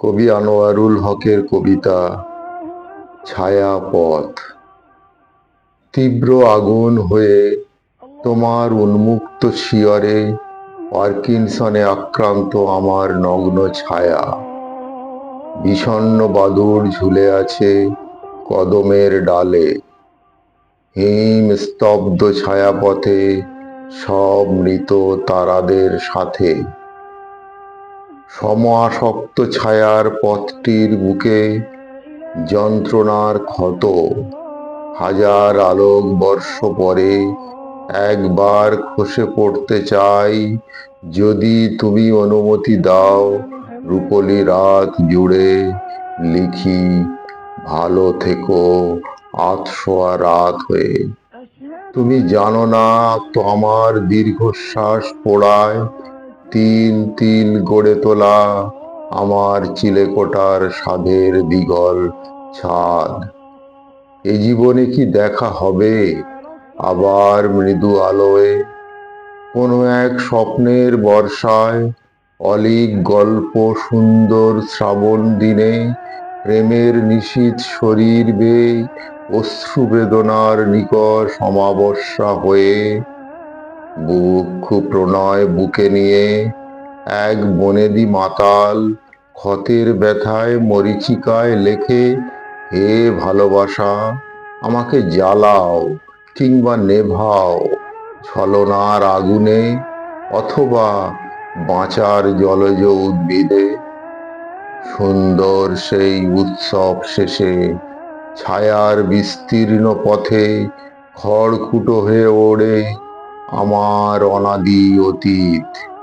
কবি আনোয়ারুল হকের কবিতা ছায়াপথ। তীব্র আগুন হয়ে তোমার উন্মুক্ত শিয়রে পার্কিনসনে আক্রান্ত আমার নগ্ন ছায়া। বিষণ্ণ বাদুর ঝুলে আছে কদমের ডালে। হিম স্তব্ধ ছায়াপথে সব মৃত তারাদের সাথে। সমাসক্ত ছায়ার পথটির বুকে যন্ত্রণার ক্ষত। হাজার আলোক বর্ষ পরে একবার খসে পড়তে চাই, যদি তুমি অনুমতি দাও, রূপলি রাত জুড়ে লিখি, ভালো থেকো আতশোয়া রাত হয়ে। তুমি জানো না তো আমার দীর্ঘশ্বাস পোড়ায় তিল তিল গড়ে তোলা আমার চিলেকোটার সাধের দিগল ছাদ। এ জীবনে কি দেখা হবে? আবার মৃদু আলোয়, কোনো এক স্বপ্নের বর্ষায়, অলিক গল্প সুন্দর শ্রাবণ দিনে, প্রেমের নিশীথ শরীর বেয়ে, অশ্রু বেদনার নিকষ অমাবস্যা হয়ে বুক প্রণয় বুকে নিয়ে এক বনেদি মাতাল ক্ষতের ব্যথায় মরিচিকায় লেখে, হে ভালোবাসা, আমাকে জ্বালাও কিংবা নেভাও ছলনার আগুনে অথবা বাঁচার জলজ উদ্ভিদে। সুন্দর সেই উৎসব শেষে ছায়ার বিস্তীর্ণ পথে খড়কুটো হয়ে ওড়ে আমার অনাদি অতীত।